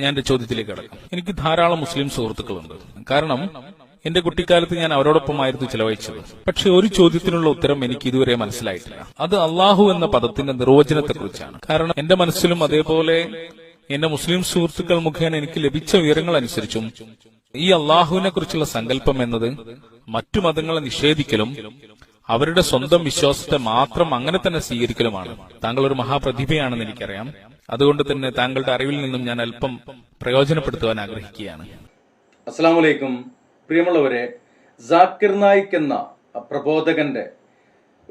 ഞാൻ എന്റെ ചോദ്യത്തിലേക്ക് കടക്കാം. എനിക്ക് ധാരാളം മുസ്ലിം സുഹൃത്തുക്കളുണ്ട്. കാരണം എന്റെ കുട്ടിക്കാലത്ത് ഞാൻ അവരോടൊപ്പമായിരുന്നു ചിലവഴിച്ചത്. പക്ഷെ ഒരു ചോദ്യത്തിനുള്ള ഉത്തരം എനിക്ക് ഇതുവരെ മനസ്സിലായിട്ടില്ല. അത് അള്ളാഹു എന്ന പദത്തിന്റെ നിർവചനത്തെക്കുറിച്ചാണ്. കാരണം എന്റെ മനസ്സിലും അതേപോലെ എന്റെ മുസ്ലിം സുഹൃത്തുക്കൾ മുഖേന എനിക്ക് ലഭിച്ച വിവരങ്ങൾ അനുസരിച്ചും ഈ അള്ളാഹുവിനെ കുറിച്ചുള്ള സങ്കല്പം എന്നത് മറ്റു മതങ്ങളെ നിഷേധിക്കലും അവരുടെ സ്വന്തം വിശ്വാസത്തെ മാത്രം അങ്ങനെ തന്നെ സ്വീകരിക്കലുമാണ്. താങ്കൾ ഒരു മഹാപ്രതിഭയാണെന്ന് എനിക്കറിയാം. അതുകൊണ്ട് തന്നെ താങ്കളുടെ അറിവിൽ നിന്നും ഞാൻ അല്പം പ്രയോജനപ്പെടുത്തുവാൻ ആഗ്രഹിക്കുകയാണ്. അസ്സാമലൈക്കും പ്രിയമുള്ളവരെ ജാക്കിർ നായിക് എന്ന പ്രബോധകന്റെ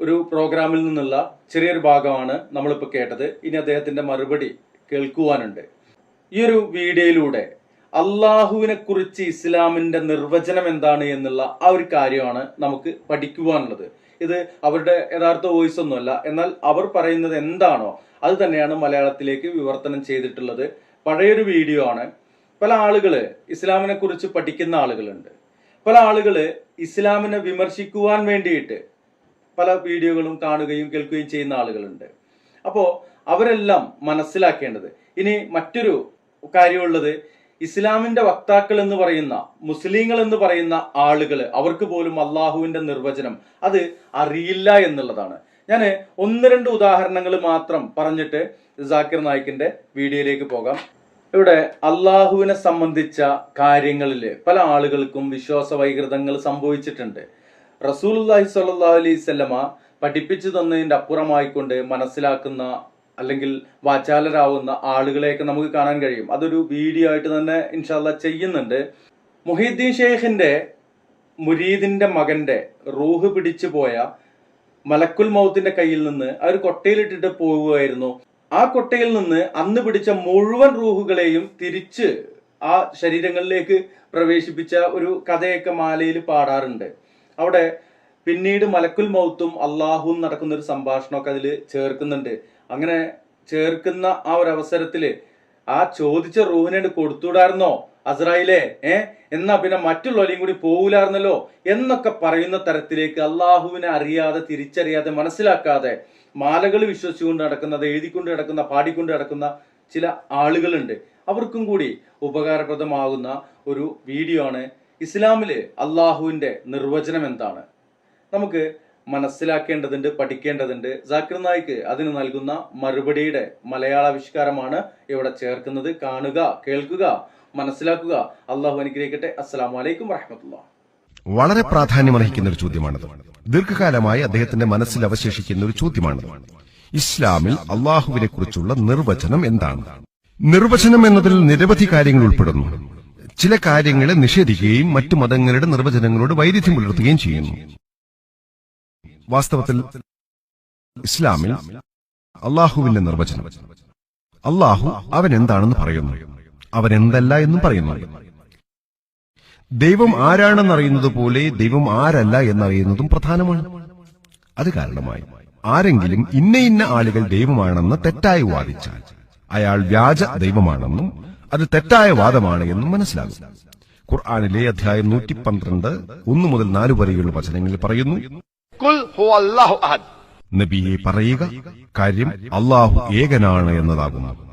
ഒരു പ്രോഗ്രാമിൽ നിന്നുള്ള ചെറിയൊരു ഭാഗമാണ് നമ്മളിപ്പോൾ കേട്ടത്. ഇനി അദ്ദേഹത്തിന്റെ മറുപടി കേൾക്കുവാനുണ്ട്. ഈ ഒരു വീഡിയോയിലൂടെ അള്ളാഹുവിനെ കുറിച്ച് ഇസ്ലാമിന്റെ നിർവചനം എന്താണ് എന്നുള്ള ആ ഒരു കാര്യമാണ് നമുക്ക് പഠിക്കുവാനുള്ളത്. ഇത് അവരുടെ യഥാർത്ഥ വോയിസ് ഒന്നുമല്ല. എന്നാൽ അവർ പറയുന്നത് എന്താണോ അത് തന്നെയാണ് മലയാളത്തിലേക്ക് വിവർത്തനം ചെയ്തിട്ടുള്ളത്. പഴയൊരു വീഡിയോ ആണ്. പല ആളുകൾ ഇസ്ലാമിനെ കുറിച്ച് പഠിക്കുന്ന ആളുകളുണ്ട്. പല ആളുകൾ ഇസ്ലാമിനെ വിമർശിക്കുവാൻ വേണ്ടിയിട്ട് പല വീഡിയോകളും കാണുകയും കേൾക്കുകയും ചെയ്യുന്ന ആളുകളുണ്ട്. അപ്പോൾ അവരെല്ലാം മനസ്സിലാക്കേണ്ടത്. ഇനി മറ്റൊരു കാര്യമുള്ളത് ഇസ്ലാമിന്റെ വക്താക്കൾ എന്ന് പറയുന്ന മുസ്ലിങ്ങൾ എന്ന് പറയുന്ന ആളുകൾ അവർക്ക് പോലും അള്ളാഹുവിന്റെ നിർവചനം അത് അറിയില്ല എന്നുള്ളതാണ്. ഞാൻ ഒന്ന് രണ്ട് ഉദാഹരണങ്ങൾ മാത്രം പറഞ്ഞിട്ട് ജാക്കിർ നായിക്കിന്റെ വീഡിയോയിലേക്ക് പോകാം. ഇവിടെ അള്ളാഹുവിനെ സംബന്ധിച്ച കാര്യങ്ങളിൽ പല ആളുകൾക്കും വിശ്വാസ വൈകൃതങ്ങൾ സംഭവിച്ചിട്ടുണ്ട്. റസൂൽ അള്ളാഹി അലൈഹി സ്വല്ലമ പഠിപ്പിച്ചു തന്നതിന്റെ അപ്പുറമായിക്കൊണ്ട് മനസ്സിലാക്കുന്ന അല്ലെങ്കിൽ വാചാലരാവുന്ന ആളുകളെയൊക്കെ നമുക്ക് കാണാൻ കഴിയും. അതൊരു വീഡിയോ ആയിട്ട് തന്നെ ഇൻഷാല്ല ചെയ്യുന്നുണ്ട്. മുഹീദ്ദീൻ ഷേഖിന്റെ മുരീദിന്റെ മകന്റെ റൂഹ് പിടിച്ചു പോയ മലക്കുൽ മൗത്തിന്റെ കയ്യിൽ നിന്ന് ആ ഒരു കൊട്ടയിലിട്ടിട്ട് പോവുകയായിരുന്നു. ആ കൊട്ടയിൽ നിന്ന് അന്ന് പിടിച്ച മുഴുവൻ റൂഹുകളെയും തിരിച്ച് ആ ശരീരങ്ങളിലേക്ക് പ്രവേശിപ്പിച്ച ഒരു കഥയൊക്കെ മാലയിൽ പാടാറുണ്ട്. അവിടെ പിന്നീട് മലക്കുൽ മൗത്തും അള്ളാഹുവും നടക്കുന്ന ഒരു സംഭാഷണമൊക്കെ അതിൽ ചേർക്കുന്നുണ്ട്. അങ്ങനെ ചേർക്കുന്ന ആ ഒരു അവസരത്തിൽ ആ ചോദിച്ച റൂഹിനോട് കൊടുത്തുവിടായിരുന്നോ? അസ്രായിലേ ഏ? എന്നാ പിന്നെ മറ്റുള്ളവരെയും കൂടി പോകൂലായിരുന്നല്ലോ എന്നൊക്കെ പറയുന്ന തരത്തിലേക്ക് അള്ളാഹുവിനെ അറിയാതെ തിരിച്ചറിയാതെ മനസ്സിലാക്കാതെ മാലകൾ വിശ്വസിച്ചുകൊണ്ട് നടക്കുന്നത് എഴുതിക്കൊണ്ട് നടക്കുന്ന പാടിക്കൊണ്ട് നടക്കുന്ന ചില ആളുകളുണ്ട്. അവർക്കും കൂടി ഉപകാരപ്രദമാകുന്ന ഒരു വീഡിയോ ആണ് ഇസ്ലാമിൽ അള്ളാഹുവിന്റെ നിർവചനം എന്താണ്. നമുക്ക് മനസ്സിലാക്കേണ്ടതുണ്ട് പഠിക്കേണ്ടതുണ്ട്. ജാക്കിർ നായിക്ക് അതിന് നൽകുന്ന മറുപടിയുടെ മലയാള ആവിഷ്കാരമാണ് ഇവിടെ ചേർക്കുന്നത്. കാണുക കേൾക്കുക മനസ്സിലാക്കുക. അള്ളാഹു അനുഗ്രഹിക്കട്ടെ. അസ്സാം വലൈക്കും വറഹമത്തുള്ള വളരെ പ്രാധാന്യമർഹിക്കുന്ന ഒരു ചോദ്യമാണത്. ദീർഘകാലമായി അദ്ദേഹത്തിന്റെ മനസ്സിൽ അവശേഷിക്കുന്ന ഒരു ചോദ്യമാണത്. ഇസ്ലാമിൽ അള്ളാഹുവിനെ കുറിച്ചുള്ള നിർവചനം എന്താണ്? നിർവചനം എന്നതിൽ നിരവധി കാര്യങ്ങൾ ഉൾപ്പെടുന്നു. ചില കാര്യങ്ങളെ നിഷേധിക്കുകയും മറ്റു മതങ്ങളുടെ നിർവചനങ്ങളോട് വൈരുദ്ധ്യം പുലർത്തുകയും ചെയ്യുന്നു. വാസ്തവത്തിൽ ഇസ്ലാമിൽ അള്ളാഹുവിന്റെ നിർവചനം. അള്ളാഹു അവൻ എന്താണെന്ന് പറയുന്നു? അവൻ എന്തല്ല എന്നും പറയുന്നു. ദൈവം ആരാണെന്നറിയുന്നത് പോലെ ദൈവം ആരല്ല എന്നറിയുന്നതും പ്രധാനമാണ്. അത് കാരണമായി ആരെങ്കിലും ഇന്ന ഇന്ന ആളുകൾ ദൈവമാണെന്ന് തെറ്റായി വാദിച്ചാൽ അയാൾ വ്യാജ ദൈവമാണെന്നും അത് തെറ്റായ വാദമാണ് എന്നും മനസ്സിലാകും. ഖുർആാനിലെ അധ്യായം നൂറ്റി പന്ത്രണ്ട് ഒന്ന് മുതൽ നാലു വരെയുള്ള വചനങ്ങളിൽ പറയുന്നു അല്ലാഹു അഹദ്. നബിയെ പറയുക കാര്യം അള്ളാഹു ഏകനാണ് എന്നതാകുന്നു.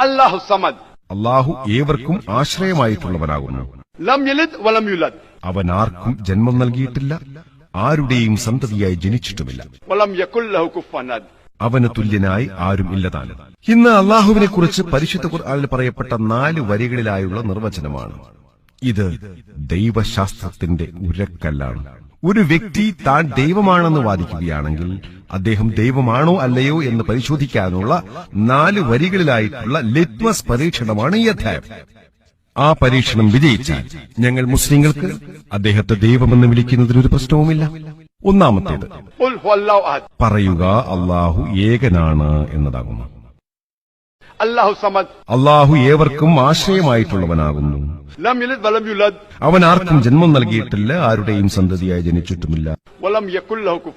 അല്ലാഹു സമദ്. അള്ളാഹു ഏവർക്കും ആശ്രയമായിട്ടുള്ളവനാകുന്നു. ലം യലിദ് വലം യുലദ്. അവൻ ആർക്കും ജന്മം നൽകിയിട്ടില്ല ആരുടെയും സന്തതിയായി ജനിച്ചിട്ടുമില്ല. വലം യകുൽ ലഹു കുഫുവൻ അഹദ്. അവന് തുല്യനായി ആരും ഇല്ലതാണ്. ഇന്ന് അള്ളാഹുവിനെ കുറിച്ച് പരിശുദ്ധ ഖുർആനിൽ പറയപ്പെട്ട നാല് വരികളിലായുള്ള നിർവചനമാണ്. ഇത് ദൈവശാസ്ത്രത്തിന്റെ ഉരക്കല്ലാണ്. ഒരു വ്യക്തി താൻ ദൈവമാണെന്ന് വാദിക്കുകയാണെങ്കിൽ അദ്ദേഹം ദൈവമാണോ അല്ലയോ എന്ന് പരിശോധിക്കാനുള്ള നാല് വരികളിലായിട്ടുള്ള ലിറ്റ്മസ് പരീക്ഷണമാണ് ഈ അധ്യായം. ആ പരീക്ഷണം വിജയിച്ചാൽ ഞങ്ങൾ മുസ്ലിങ്ങൾക്ക് അദ്ദേഹത്തെ ദൈവമെന്ന് വിളിക്കുന്നതിന് ഒരു പ്രശ്നവുമില്ല. ഒന്നാമത്തേത് പറയുക അള്ളാഹു ഏകനാണ് എന്നതാകുന്നു. അല്ലാഹു സമദ്. അല്ലാഹു ഏവർക്കും ആശ്രയമായിട്ടുള്ളവനാകുന്നു. ലം യലിദ് വലം യുലദ്. അവൻ ആർക്കും ജന്മം നൽകിയിട്ടില്ല ആരുടെയും സന്തതിയായി ജനിച്ചിട്ടുമില്ല. വലം യകുൽ ലഹു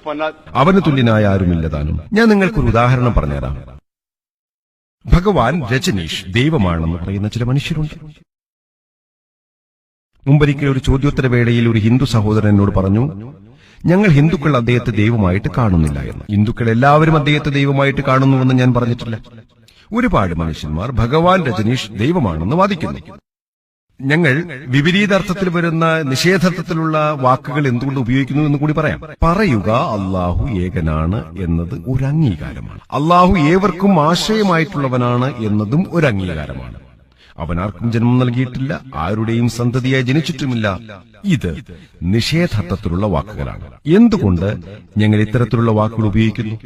അവന് തുല്യനായ ആരുമില്ലതാനും. ഞാൻ നിങ്ങൾക്കൊരു ഉദാഹരണം പറഞ്ഞുതരാം. ഭഗവാൻ രജനീഷ് ദൈവമാണെന്ന് പറയുന്ന ചില മനുഷ്യരുണ്ട്. മുമ്പൊരിക്കൽ ഒരു ചോദ്യോത്തര വേളയിൽ ഒരു ഹിന്ദു സഹോദരൻ എന്നോട് പറഞ്ഞു ഞങ്ങൾ ഹിന്ദുക്കൾ അദ്ദേഹത്തെ ദൈവമായിട്ട് കാണുന്നില്ല എന്ന്. ഹിന്ദുക്കൾ എല്ലാവരും അദ്ദേഹത്തെ ദൈവമായിട്ട് കാണുന്നുവെന്ന് ഞാൻ പറഞ്ഞിട്ടില്ല. ഒരുപാട് മനുഷ്യന്മാർ ഭഗവാൻ രജനീഷ് ദൈവമാണെന്ന് വാദിക്കുന്നു. ഞങ്ങൾ വിപരീതാർത്ഥത്തിൽ വരുന്ന നിഷേധാർത്ഥത്തിലുള്ള വാക്കുകൾ എന്തുകൊണ്ട് ഉപയോഗിക്കുന്നു എന്ന് കൂടി പറയാം. പറയുക അള്ളാഹു ഏകനാണ് എന്നത് ഒരു അംഗീകാരമാണ് അള്ളാഹു ഏവർക്കും ആശയമായിട്ടുള്ളവനാണ് എന്നതും ഒരു അംഗീകാരമാണ് അവനാർക്കും ജന്മം നൽകിയിട്ടില്ല ആരുടെയും സന്തതിയായി ജനിച്ചിട്ടുമില്ല. ഇത് നിഷേധാർത്ഥത്തിലുള്ള വാക്കുകളാണ്. എന്തുകൊണ്ട് ഞങ്ങൾ ഇത്തരത്തിലുള്ള വാക്കുകൾ ഉപയോഗിക്കുന്നു?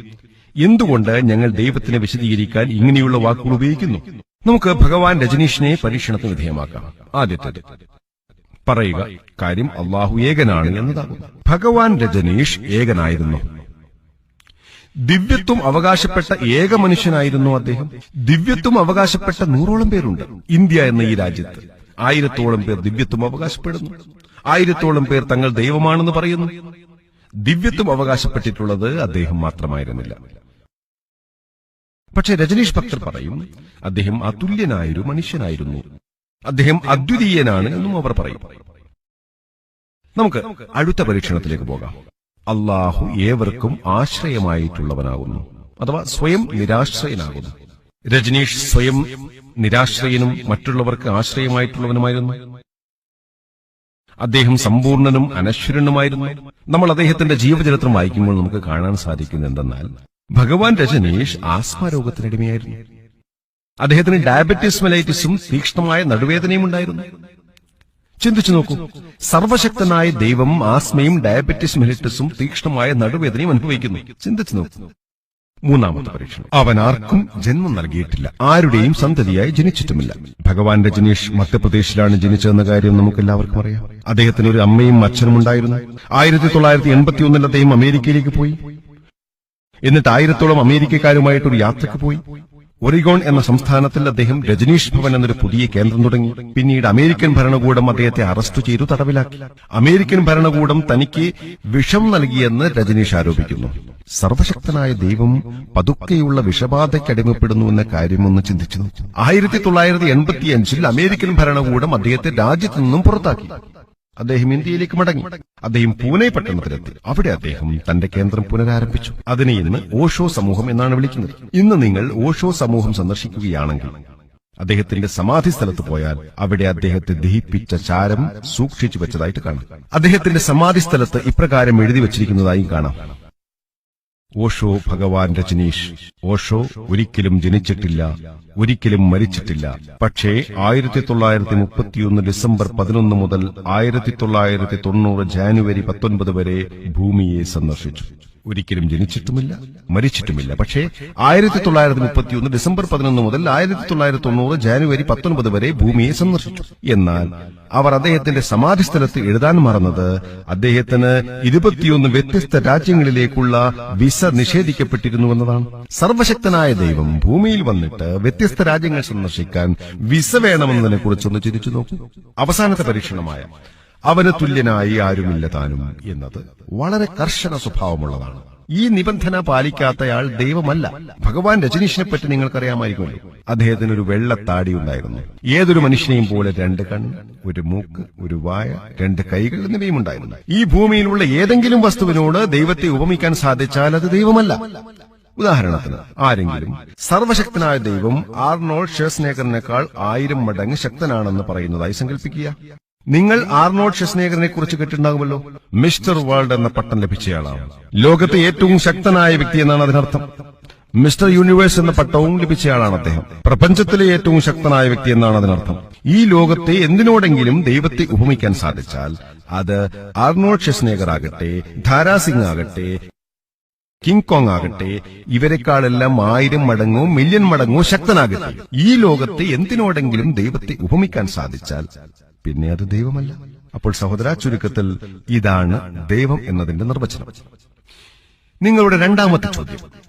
എന്തുകൊണ്ട് ഞങ്ങൾ ദൈവത്തിനെ വിശദീകരിക്കാൻ ഇങ്ങനെയുള്ള വാക്കുകൾ ഉപയോഗിക്കുന്നു? നമുക്ക് ഭഗവാൻ രജനീഷിനെ പരീക്ഷണത്തിന് വിധേയമാക്കാം. ആദ്യത്തേത്. പറയുക കാര്യം അള്ളാഹു ഏകനാണ് എന്നതാകും ഭഗവാൻ രജനീഷ് ഏകനായിരുന്നു. ദിവ്യത്വം അവകാശപ്പെട്ട ഏക മനുഷ്യനായിരുന്നു അദ്ദേഹം. ദിവ്യത്വം അവകാശപ്പെട്ട നൂറോളം പേരുണ്ട്. ഇന്ത്യ എന്ന ഈ രാജ്യത്ത് ആയിരത്തോളം പേർ ദിവ്യത്വം അവകാശപ്പെടുന്നു. ആയിരത്തോളം പേർ തങ്ങൾ ദൈവമാണെന്ന് പറയുന്നു. ദിവ്യത്വം അവകാശപ്പെട്ടിട്ടുള്ളത് അദ്ദേഹം മാത്രമായിരുന്നില്ല. പക്ഷെ രജനീഷ് ഭക്തർ പറയും അദ്ദേഹം അതുല്യനായൊരു മനുഷ്യനായിരുന്നു. അദ്ദേഹം അദ്വിതീയനാണ് എന്നും അവർ പറയും. നമുക്ക് അടുത്ത പരീക്ഷണത്തിലേക്ക് പോകാം. അള്ളാഹു ഏവർക്കും ആശ്രയമായിട്ടുള്ളവനാകുന്നു അഥവാ സ്വയം നിരാശ്രയനാകുന്നു. രജനീഷ് സ്വയം നിരാശ്രയനും മറ്റുള്ളവർക്ക് ആശ്രയമായിട്ടുള്ളവനുമായിരുന്നു. അദ്ദേഹം സമ്പൂർണനും അനശ്വരനുമായിരുന്നു. നമ്മൾ അദ്ദേഹത്തിന്റെ ജീവചരിത്രം വായിക്കുമ്പോൾ നമുക്ക് കാണാൻ സാധിക്കുന്നത് എന്തെന്നാൽ ഭഗവാൻ രജനീഷ് ആസ്മ രോഗത്തിനടിമയായിരുന്നു അദ്ദേഹത്തിന് ഡയബറ്റീസ് മെലൈറ്റിസും തീക്ഷ്ണമായ നടുവേദനയും ഉണ്ടായിരുന്നു. ചിന്തിച്ചു നോക്കൂ സർവശക്തനായ ദൈവം ആസ്മയും ഡയബറ്റീസ് മെലിറ്റസും തീക്ഷ്ണമായ നടുവേദനയും അനുഭവിക്കുന്നു. ചിന്തിച്ചു നോക്കൂ. മൂന്നാമത്തെ പരീക്ഷണം. അവൻ ആർക്കും ജന്മം നൽകിയിട്ടില്ല. ആരുടെയും സന്തതിയായി ജനിച്ചിട്ടുമില്ല. ഭഗവാൻ രജനീഷ് മധ്യപ്രദേശിലാണ് ജനിച്ചതെന്ന കാര്യം നമുക്ക് എല്ലാവർക്കും അറിയാം. അദ്ദേഹത്തിന് ഒരു അമ്മയും അച്ഛനും ഉണ്ടായിരുന്നു ആയിരത്തി തൊള്ളായിരത്തി എൺപത്തി ഒന്നിൽ അദ്ദേഹം അമേരിക്കയിലേക്ക് പോയി. എന്നിട്ട് ആയിരത്തോളം അമേരിക്കക്കാരുമായിട്ട് ഒരു യാത്രയ്ക്ക് പോയി. ഒറിഗോൺ എന്ന സംസ്ഥാനത്തിൽ അദ്ദേഹം രജനീഷ് ഭവൻ എന്നൊരു പുതിയ കേന്ദ്രം തുടങ്ങി. പിന്നീട് അമേരിക്കൻ ഭരണകൂടം അദ്ദേഹത്തെ അറസ്റ്റ് ചെയ്തു തടവിലാക്കി. അമേരിക്കൻ ഭരണകൂടം തനിക്ക് വിഷം നൽകിയെന്ന് രജനീഷ് ആരോപിക്കുന്നു. സർവശക്തനായ ദൈവം പതുക്കെയുള്ള വിഷബാധയ്ക്ക് അടിമപ്പെടുന്നു എന്ന കാര്യമൊന്ന് ചിന്തിച്ചു. ആയിരത്തി തൊള്ളായിരത്തി എൺപത്തിയഞ്ചിൽ അമേരിക്കൻ ഭരണകൂടം അദ്ദേഹത്തെ രാജ്യത്തു നിന്നും പുറത്താക്കി. അദ്ദേഹം ഇന്ത്യയിലേക്ക് മടങ്ങി. അദ്ദേഹം പൂനെ പട്ടണത്തിലെത്തി. അവിടെ അദ്ദേഹം തന്റെ കേന്ദ്രം പുനരാരംഭിച്ചു. അതിനെ ഇന്ന് ഓഷോ സമൂഹം എന്നാണ് വിളിക്കുന്നത്. ഇന്ന് നിങ്ങൾ ഓഷോ സമൂഹം സന്ദർശിക്കുകയാണെങ്കിൽ അദ്ദേഹത്തിന്റെ സമാധി സ്ഥലത്ത് പോയാൽ അവിടെ അദ്ദേഹത്തെ ദഹിപ്പിച്ച ചാരം സൂക്ഷിച്ചു വെച്ചതായിട്ട് കാണാം. അദ്ദേഹത്തിന്റെ സമാധി സ്ഥലത്ത് ഇപ്രകാരം എഴുതി വച്ചിരിക്കുന്നതായും കാണാം. ഓഷോ ഭഗവാൻ രജനീഷ്. ഓഷോ ഒരിക്കലും ജനിച്ചിട്ടില്ല ഒരിക്കലും മരിച്ചിട്ടില്ല. പക്ഷേ ആയിരത്തി തൊള്ളായിരത്തി മുപ്പത്തിയൊന്ന് ഡിസംബർ പതിനൊന്ന് മുതൽ ആയിരത്തി തൊള്ളായിരത്തി തൊണ്ണൂറ് ജാനുവരി പത്തൊൻപത് വരെ ഭൂമിയെ സന്ദർശിച്ചു. ഒരിക്കലും ജനിച്ചിട്ടുമില്ല മരിച്ചിട്ടുമില്ല. പക്ഷേ ആയിരത്തി തൊള്ളായിരത്തി മുപ്പത്തിയൊന്ന് ഡിസംബർ പതിനൊന്ന് മുതൽ ആയിരത്തി തൊള്ളായിരത്തി തൊണ്ണൂറ് ജാനുവരി പത്തൊൻപത് വരെ ഭൂമിയെ സന്ദർശിച്ചു. എന്നാൽ അവർ അദ്ദേഹത്തിന്റെ സമാധി സ്ഥലത്ത് എഴുതാൻ മറന്നത് അദ്ദേഹത്തിന് ഇരുപത്തിയൊന്ന് വ്യത്യസ്ത രാജ്യങ്ങളിലേക്കുള്ള വിസ നിഷേധിക്കപ്പെട്ടിരുന്നു എന്നതാണ്. സർവശക്തനായ ദൈവം ഭൂമിയിൽ വന്നിട്ട് വ്യത്യസ്ത രാജ്യങ്ങൾ സന്ദർശിക്കാൻ വിസ വേണമെന്നതിനെ കുറിച്ചൊന്ന് ചിന്തിച്ചു നോക്കൂ. അവസാനത്തെ പരീക്ഷണമായ അവന് തുല്യനായി ആരുമില്ല താനും എന്നത് വളരെ കർശന സ്വഭാവമുള്ളതാണ്. ഈ നിബന്ധന പാലിക്കാത്തയാൾ ദൈവമല്ല. ഭഗവാൻ രജനീഷിനെ പറ്റി നിങ്ങൾക്കറിയാമായിരിക്കുമല്ലോ. അദ്ദേഹത്തിന് ഒരു വെള്ളത്താടി ഉണ്ടായിരുന്നു. ഏതൊരു മനുഷ്യനെയും പോലെ രണ്ട് കണ്ണ് ഒരു മൂക്ക് ഒരു വായ രണ്ട് കൈകൾ എന്നിവയും ഉണ്ടായിരുന്നു. ഈ ഭൂമിയിലുള്ള ഏതെങ്കിലും വസ്തുവിനോട് ദൈവത്തെ ഉപമിക്കാൻ സാധിച്ചാൽ അത് ദൈവമല്ല. ഉദാഹരണത്തിന് ആരെങ്കിലും സർവശക്തനായ ദൈവം ആർണോൾഡ് ഷേസ്നേഖറിനേക്കാൾ ആയിരം മടങ്ങ് ശക്തനാണെന്ന് പറയുന്നതായി സങ്കല്പിക്കുക നിങ്ങൾ ആർണോഡ് ഷെസ്നേഗറിനെ കുറിച്ച് കേട്ടിട്ടുണ്ടാകുമല്ലോ. മിസ്റ്റർ വേൾഡ് എന്ന പട്ടം ലഭിച്ചയാളാണ്. ലോകത്തെ ഏറ്റവും ശക്തനായ വ്യക്തി എന്നാണ് അതിനർത്ഥം. മിസ്റ്റർ യൂണിവേഴ്സ് എന്ന പട്ടവും ലഭിച്ചയാളാണ് അദ്ദേഹം. പ്രപഞ്ചത്തിലെ ഏറ്റവും ശക്തനായ വ്യക്തി എന്നാണ് അതിനർത്ഥം. ഈ ലോകത്തെ എന്തിനോടെങ്കിലും ദൈവത്തെ ഉപമിക്കാൻ സാധിച്ചാൽ അത് ആർണോഡ് ഷെസ്നേഗർ ആകട്ടെ ധാരാസിംഗ് ആകട്ടെ കിങ് കോങ് ആകട്ടെ ഇവരെക്കാളെല്ലാം ആയിരം മടങ്ങോ മില്യൺ മടങ്ങോ ശക്തനാകട്ടെ. ഈ ലോകത്തെ എന്തിനോടെങ്കിലും ദൈവത്തെ ഉപമിക്കാൻ സാധിച്ചാൽ പിന്നെ അത് ദൈവമല്ല. അപ്പോൾ സഹോദര ചുരുക്കത്തിൽ ഇതാണ് ദൈവം എന്നതിന്റെ നിർവചനം. നിങ്ങളുടെ രണ്ടാമത്തെ ചോദ്യം.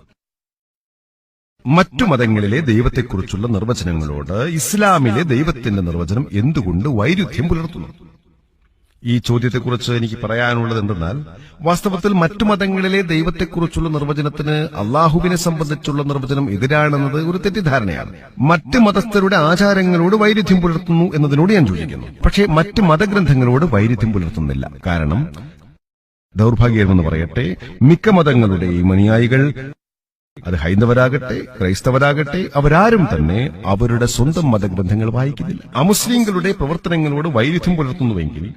മറ്റു മതങ്ങളിലെ ദൈവത്തെക്കുറിച്ചുള്ള നിർവചനങ്ങളോട് ഇസ്ലാമിലെ ദൈവത്തിന്റെ നിർവചനം എന്തുകൊണ്ട് വൈരുദ്ധ്യം പുലർത്തുന്നു? ഈ ചോദ്യത്തെക്കുറിച്ച് എനിക്ക് പറയാനുള്ളത് എന്തെന്നാൽ വാസ്തവത്തിൽ മറ്റു മതങ്ങളിലെ ദൈവത്തെക്കുറിച്ചുള്ള നിർവചനത്തിന് അള്ളാഹുവിനെ സംബന്ധിച്ചുള്ള നിർവചനം എതിരാണെന്നത് ഒരു തെറ്റിദ്ധാരണയാണ്. മറ്റ് മതസ്ഥരുടെ ആചാരങ്ങളോട് വൈരുദ്ധ്യം പുലർത്തുന്നു എന്നതിനോട് ഞാൻ ചോദിക്കുന്നു പക്ഷേ മറ്റ് മതഗ്രന്ഥങ്ങളോട് വൈരുദ്ധ്യം പുലർത്തുന്നില്ല. കാരണം ദൗർഭാഗ്യമെന്ന് പറയട്ടെ മിക്ക മതങ്ങളുടെയും അനുയായികൾ അത് ഹൈന്ദവരാകട്ടെ ക്രൈസ്തവരാകട്ടെ അവരാരും തന്നെ അവരുടെ സ്വന്തം മതഗ്രന്ഥങ്ങൾ വായിക്കുന്നില്ല. അമുസ്ലിങ്ങളുടെ പ്രവർത്തനങ്ങളോട് വൈരുദ്ധ്യം പുലർത്തുന്നുവെങ്കിൽ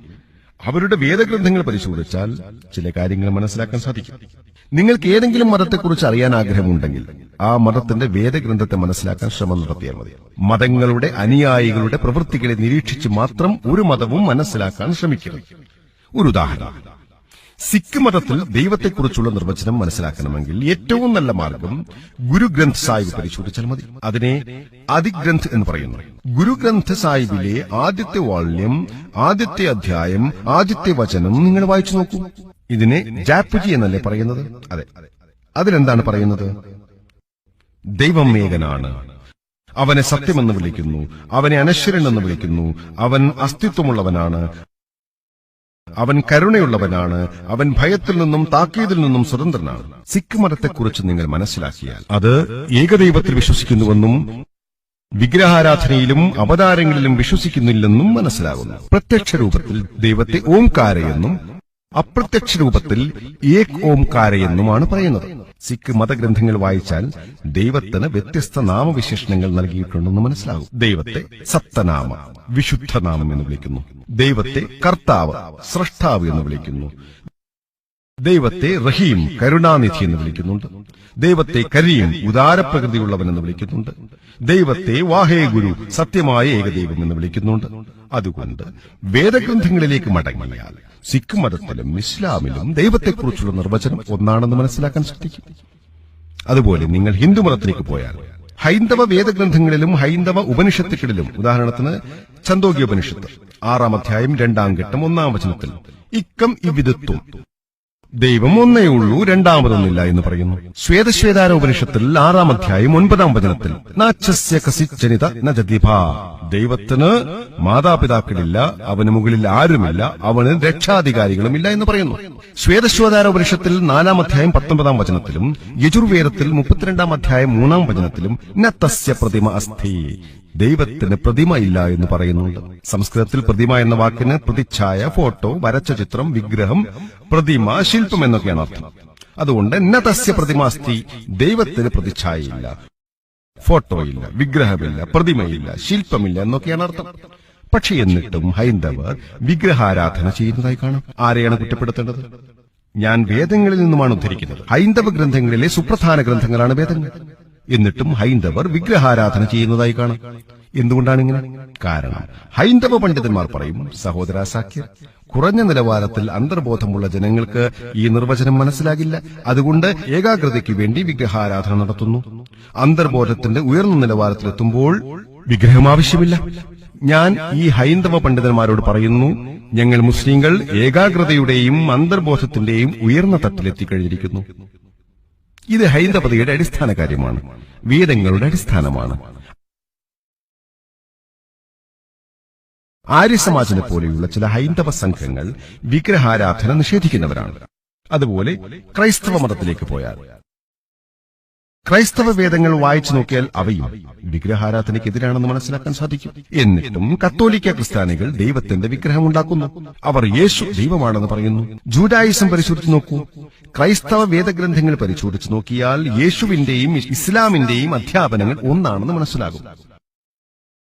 അവരുടെ വേദഗ്രന്ഥങ്ങൾ പരിശോധിച്ചാൽ ചില കാര്യങ്ങൾ മനസ്സിലാക്കാൻ സാധിക്കും. നിങ്ങൾക്ക് ഏതെങ്കിലും മതത്തെക്കുറിച്ച് അറിയാൻ ആഗ്രഹമുണ്ടെങ്കിൽ ആ മതത്തിന്റെ വേദഗ്രന്ഥത്തെ മനസ്സിലാക്കാൻ ശ്രമം നടത്തിയാൽ മതി. മതങ്ങളുടെ അനുയായികളുടെ പ്രവൃത്തികളെ നിരീക്ഷിച്ച് മാത്രം ഒരു മതവും മനസ്സിലാക്കാൻ ശ്രമിക്കരുത്. ഒരു ഉദാഹരണം. സിഖ് മതത്തിൽ ദൈവത്തെക്കുറിച്ചുള്ള നിർവചനം മനസ്സിലാക്കണമെങ്കിൽ ഏറ്റവും നല്ല മാർഗം ഗുരുഗ്രന്ഥ് സാഹിബ് പരിശോധിച്ചാൽ മതി. അതിനെ അതിഗ്രന്ഥ് എന്ന് പറയുന്നു. ഗുരുഗ്രന്ഥ സാഹിബിലെ ആദ്യത്തെ വാള്യം ആദ്യത്തെ അധ്യായം ആദ്യത്തെ വചനം നിങ്ങൾ വായിച്ചു നോക്കൂ. ഇതിനെ ജാപ്പുജി എന്നല്ലേ പറയുന്നത്? അതെ. അതിലെന്താണ് പറയുന്നത്? ദൈവം ഏകനാണ് അവനെ സത്യമെന്ന് വിളിക്കുന്നു. അവനെ അനശ്വരൻ എന്ന് വിളിക്കുന്നു. അവൻ അസ്തിത്വമുള്ളവനാണ്. അവൻ കരുണയുള്ളവനാണ്. അവൻ ഭയത്തിൽ നിന്നും താക്കീതിൽ നിന്നും സ്വതന്ത്രനാണ്. സിഖ് മതത്തെക്കുറിച്ച് നിങ്ങൾ മനസ്സിലാക്കിയാൽ അത് ഏകദൈവത്തിൽ വിശ്വസിക്കുന്നുവെന്നും വിഗ്രഹാരാധനയിലും അവതാരങ്ങളിലും വിശ്വസിക്കുന്നില്ലെന്നും മനസ്സിലാകുന്നു. പ്രത്യക്ഷ രൂപത്തിൽ ദൈവത്തെ ഓംകാരയെന്നും അപ്രത്യക്ഷ രൂപത്തിൽ ഏക് ഓംകാരയെന്നുമാണ് പറയുന്നത്. സിഖ് മതഗ്രന്ഥങ്ങൾ വായിച്ചാൽ ദൈവത്തിന് വ്യത്യസ്ത നാമവിശേഷണങ്ങൾ നൽകിയിട്ടുണ്ടെന്ന് മനസ്സിലാകും. ദൈവത്തെ സപ്തനാമ വിശുദ്ധനാമം എന്ന് വിളിക്കുന്നു. ദൈവത്തെ കർത്താവ് സ്രഷ്ടാവ് എന്ന് വിളിക്കുന്നു. ദൈവത്തെ റഹീം കരുണാനിധി എന്ന് വിളിക്കുന്നുണ്ട്. ദൈവത്തെ കരീം ഉദാരപ്രകൃതിയുള്ളവൻ എന്ന് വിളിക്കുന്നുണ്ട്. ദൈവത്തെ വാഹേ ഗുരു സത്യമായ ഏകദൈവം എന്ന് വിളിക്കുന്നുണ്ട്. അതുകൊണ്ട് വേദഗ്രന്ഥങ്ങളിലേക്ക് മടങ്ങിയാൽ സിഖ് മതത്തിലും ഇസ്ലാമിലും ദൈവത്തെക്കുറിച്ചുള്ള നിർവചനം ഒന്നാണെന്ന് മനസ്സിലാക്കാൻ സാധിക്കും അതുപോലെ നിങ്ങൾ ഹിന്ദു മതത്തിലേക്ക് പോയാൽ ഹൈന്ദവ വേദഗ്രന്ഥങ്ങളിലും ഹൈന്ദവ ഉപനിഷത്തുകളിലും ഉദാഹരണത്തിന് ഛന്തോഗ്യ ഉപനിഷത്ത് ആറാം അധ്യായം രണ്ടാം ഘട്ടം ഒന്നാം വചനത്തിൽ ഇക്കം ഇവിധത്വം ദൈവം ഒന്നേ ഉള്ളൂ രണ്ടാമതൊന്നില്ല എന്ന് പറയുന്നു. ശ്വേതശ്വേതാര ഉപനിഷത്തിൽ ആറാം അധ്യായം ഒൻപതാം വചനത്തിൽ ദൈവത്തിന് മാതാപിതാക്കളില്ല അവന് മുകളിൽ ആരുമില്ല അവന് രക്ഷാധികാരികളും ഇല്ല എന്ന് പറയുന്നു. ശ്വേതശ്വേതാരോപനിഷത്തിൽ നാലാം അധ്യായം പത്തൊമ്പതാം വചനത്തിലും യജുർവേദത്തിൽ മുപ്പത്തിരണ്ടാം അധ്യായം മൂന്നാം വചനത്തിലും നത്തസ്യ പ്രതിമ അസ്ഥി. ദൈവത്തിന് പ്രതിമ ഇല്ല എന്ന് പറയുന്നുണ്ട് സംസ്കൃതത്തിൽ പ്രതിമ എന്ന വാക്കിന് പ്രതിച്ഛായ ഫോട്ടോ വരച്ച ചിത്രം വിഗ്രഹം പ്രതിമ ശില്പം എന്നൊക്കെയാണ് അർത്ഥം. അതുകൊണ്ട് നതസ്യ പ്രതിമാസ്തി ദൈവത്തിന് പ്രതിച്ഛായയില്ല. ഫോട്ടോയില്ല വിഗ്രഹമില്ല പ്രതിമയില്ല ശില്പമില്ല എന്നൊക്കെയാണ് അർത്ഥം. പക്ഷെ എന്നിട്ടും ഹൈന്ദവർ വിഗ്രഹാരാധന ചെയ്യുന്നതായി കാണാം. ആരെയാണ് കുറ്റപ്പെടുത്തേണ്ടത്? ഞാൻ വേദങ്ങളിൽ നിന്നുമാണ് ഉദ്ധരിക്കുന്നത്. ഹൈന്ദവ ഗ്രന്ഥങ്ങളിലെ സുപ്രധാന ഗ്രന്ഥങ്ങളാണ് വേദങ്ങൾ. എന്നിട്ടും ഹൈന്ദവർ വിഗ്രഹാരാധന ചെയ്യുന്നതായി കാണാം. എന്തുകൊണ്ടാണ് ഇങ്ങനെ? കാരണം ഹൈന്ദവ പണ്ഡിതന്മാർ പറയും സഹോദര സാഖ്യ കുറഞ്ഞ നിലവാരത്തിൽ അന്തർബോധമുള്ള ജനങ്ങൾക്ക് ഈ നിർവചനം മനസ്സിലാകില്ല. അതുകൊണ്ട് ഏകാഗ്രതയ്ക്ക് വേണ്ടി വിഗ്രഹാരാധന നടത്തുന്നു. അന്തർബോധത്തിന്റെ ഉയർന്ന നിലവാരത്തിലെത്തുമ്പോൾ വിഗ്രഹം ആവശ്യമില്ല. ഞാൻ ഈ ഹൈന്ദവ പണ്ഡിതന്മാരോട് പറയുന്നു ഞങ്ങൾ മുസ്ലിങ്ങൾ ഏകാഗ്രതയുടെയും അന്തർബോധത്തിന്റെയും ഉയർന്ന തട്ടിലെത്തിക്കഴിഞ്ഞിരിക്കുന്നു. ഇത് ഹൈന്ദവതയുടെ അടിസ്ഥാന കാര്യമാണ്. വേദങ്ങളുടെ അടിസ്ഥാനമാണ്. ആര്യസമാജനെ പോലെയുള്ള ചില ഹൈന്ദവ സംഘങ്ങൾ വിഗ്രഹാരാധന നിഷേധിക്കുന്നവരാണ്. അതുപോലെ ക്രൈസ്തവ മതത്തിലേക്ക് പോയാൽ. ക്രൈസ്തവ വേദങ്ങൾ വായിച്ചു നോക്കിയാൽ അവയും വിഗ്രഹാരാധനയ്ക്കെതിരാണെന്ന് മനസ്സിലാക്കാൻ സാധിക്കും. എന്നിട്ടും കത്തോലിക്ക ക്രിസ്ത്യാനികൾ ദൈവത്തിന്റെ വിഗ്രഹം ഉണ്ടാക്കുന്നു. അവർ യേശു ദൈവമാണെന്ന് പറയുന്നു. ജൂഡായിസം പരിശോധിച്ചു നോക്കൂ. ക്രൈസ്തവ വേദഗ്രന്ഥങ്ങൾ പരിശോധിച്ചു നോക്കിയാൽ യേശുവിന്റെയും ഇസ്ലാമിന്റെയും അധ്യാപനങ്ങൾ ഒന്നാണെന്ന് മനസ്സിലാകും.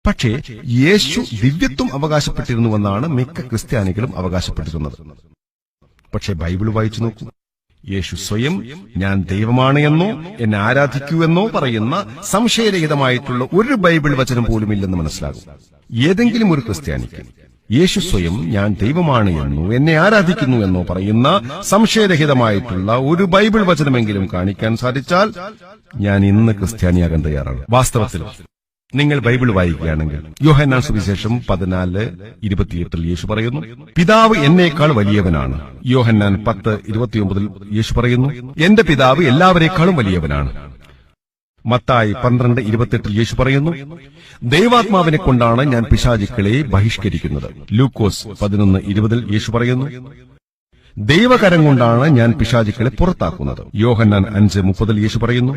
പക്ഷേ യേശു ദിവ്യത്വം അവകാശപ്പെട്ടിരുന്നുവെന്നാണ് മിക്ക ക്രിസ്ത്യാനികളും അവകാശപ്പെട്ടിരുന്നത്. പക്ഷേ ബൈബിൾ വായിച്ചു നോക്കൂ. യേശു സ്വയം ഞാൻ ദൈവമാണ് എന്നോ എന്നെ ആരാധിക്കൂ എന്നോ പറയുന്ന സംശയരഹിതമായിട്ടുള്ള ഒരു ബൈബിൾ വചനം പോലും ഇല്ലെന്ന് മനസ്സിലാകും. ഏതെങ്കിലും ഒരു ക്രിസ്ത്യാനിക്ക് യേശു സ്വയം ഞാൻ ദൈവമാണ് എന്നോ എന്നെ ആരാധിക്കുന്നു എന്നോ പറയുന്ന സംശയരഹിതമായിട്ടുള്ള ഒരു ബൈബിൾ വചനമെങ്കിലും കാണിക്കാൻ സാധിച്ചാൽ ഞാൻ ഇന്ന് ക്രിസ്ത്യാനിയാകാൻ തയ്യാറാണ്. വാസ്തവത്തിൽ നിങ്ങൾ ബൈബിൾ വായിക്കുകയാണെങ്കിൽ യോഹന്നാൻ സുവിശേഷം പതിനാല് ഇരുപത്തിയെട്ടിൽ യേശു പറയുന്നു പിതാവ് എന്നേക്കാൾ വലിയവനാണ്. യോഹന്നാൻ പത്ത് ഇരുപത്തിയൊമ്പതിൽ യേശു പറയുന്നു എന്റെ പിതാവ് എല്ലാവരെക്കാളും വലിയവനാണ്. മത്തായി പന്ത്രണ്ട് ഇരുപത്തെട്ടിൽ യേശു പറയുന്നു ദൈവാത്മാവിനെ കൊണ്ടാണ് ഞാൻ പിശാചുക്കളെ ബഹിഷ്കരിക്കുന്നത്. ലൂക്കോസ് പതിനൊന്ന് ഇരുപതിൽ യേശു പറയുന്നു ദൈവകരം കൊണ്ടാണ് ഞാൻ പിശാചുക്കളെ പുറത്താക്കുന്നത്. യോഹന്നാൻ അഞ്ച് മുപ്പതിൽ യേശു പറയുന്നു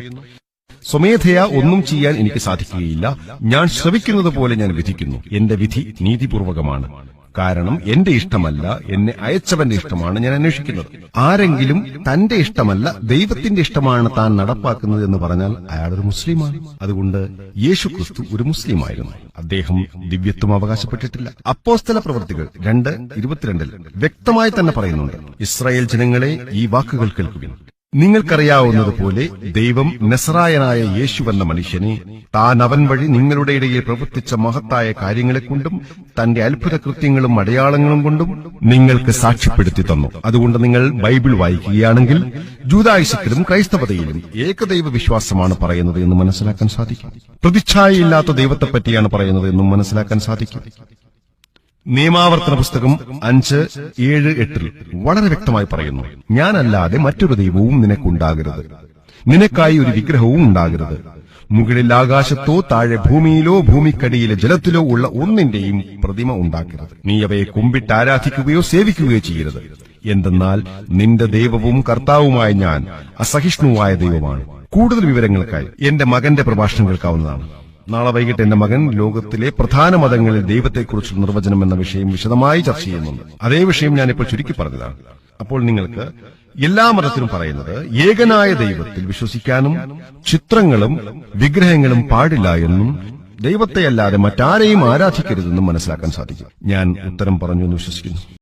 സ്വമേധയാ ഒന്നും ചെയ്യാൻ എനിക്ക് സാധിക്കുകയില്ല. ഞാൻ ശ്രവിക്കുന്നത് പോലെ ഞാൻ വിധിക്കുന്നു. എന്റെ വിധി നീതിപൂർവകമാണ്. കാരണം എന്റെ ഇഷ്ടമല്ല എന്നെ അയച്ചവന്റെ ഇഷ്ടമാണ് ഞാൻ അന്വേഷിക്കുന്നത്. ആരെങ്കിലും തന്റെ ഇഷ്ടമല്ല ദൈവത്തിന്റെ ഇഷ്ടമാണ് താൻ നടപ്പാക്കുന്നത് എന്ന് പറഞ്ഞാൽ അയാൾ ഒരു മുസ്ലിമാണ്. അതുകൊണ്ട് യേശു ക്രിസ്തു ഒരു മുസ്ലിമായിരുന്നു. അദ്ദേഹം ദിവ്യത്വം അവകാശപ്പെട്ടിട്ടില്ല. അപ്പോസ്തല പ്രവൃത്തികൾ രണ്ട് ഇരുപത്തിരണ്ടിൽ വ്യക്തമായി തന്നെ പറയുന്നുണ്ട്. ഇസ്രായേൽ ജനങ്ങളെ ഈ വാക്കുകൾ കേൾക്കുവിൻ. നിങ്ങൾക്കറിയാവുന്നതുപോലെ ദൈവം നസറായനായ യേശു എന്ന മനുഷ്യനെ താൻ അവൻ വഴി നിങ്ങളുടെ ഇടയിൽ പ്രവർത്തിച്ച മഹത്തായ കാര്യങ്ങളെക്കൊണ്ടും തന്റെ അത്ഭുത കൃത്യങ്ങളും അടയാളങ്ങളും കൊണ്ടും നിങ്ങൾക്ക് സാക്ഷ്യപ്പെടുത്തി തന്നു. അതുകൊണ്ട് നിങ്ങൾ ബൈബിൾ വായിക്കുകയാണെങ്കിൽ ജൂതായുസത്തിലും ക്രൈസ്തവതയിലും ഏകദൈവ വിശ്വാസമാണ് പറയുന്നത് എന്ന് മനസ്സിലാക്കാൻ സാധിക്കും. പ്രതിച്ഛായയില്ലാത്ത ദൈവത്തെപ്പറ്റിയാണ് പറയുന്നത് എന്നും മനസ്സിലാക്കാൻ സാധിക്കും. നിയമാവർത്തന പുസ്തകം അഞ്ച് ഏഴ് എട്ടിൽ വളരെ വ്യക്തമായി പറയുന്നു ഞാനല്ലാതെ മറ്റൊരു ദൈവവും നിനക്കുണ്ടാകരുത്. നിനക്കായി ഒരു വിഗ്രഹവും ഉണ്ടാകരുത്. മുകളിൽ ആകാശത്തോ താഴെ ഭൂമിയിലോ ഭൂമിക്കടിയിലെ ജലത്തിലോ ഉള്ള ഒന്നിന്റെയും പ്രതിമ ഉണ്ടാക്കരുത്. നീ അവയെ കുമ്പിട്ട് ആരാധിക്കുകയോ സേവിക്കുകയോ ചെയ്യരുത്. എന്തെന്നാൽ നിന്റെ ദൈവവും കർത്താവുമായ ഞാൻ അസഹിഷ്ണുവായ ദൈവമാണ്. കൂടുതൽ വിവരങ്ങൾക്കായി എന്റെ മകന്റെ പ്രഭാഷണം കേൾക്കാവുന്നതാണ്. നാളെ വൈകിട്ട് എന്റെ മകൻ ലോകത്തിലെ പ്രധാന മതങ്ങളിൽ ദൈവത്തെക്കുറിച്ചുള്ള നിർവചനം എന്ന വിഷയം വിശദമായി ചർച്ച ചെയ്യുന്നുണ്ട്. അതേ വിഷയം ഞാനിപ്പോൾ ചുരുക്കി പറഞ്ഞതാണ്. അപ്പോൾ നിങ്ങൾക്ക് എല്ലാ മതത്തിലും പറയുന്നത് ഏകനായ ദൈവത്തിൽ വിശ്വസിക്കാനും ചിത്രങ്ങളും വിഗ്രഹങ്ങളും പാടില്ല എന്നും ദൈവത്തെയല്ലാതെ മറ്റാരെയും ആരാധിക്കരുതെന്നും മനസ്സിലാക്കാൻ സാധിക്കും. ഞാൻ ഉത്തരം പറഞ്ഞു എന്ന് വിശ്വസിക്കുന്നു.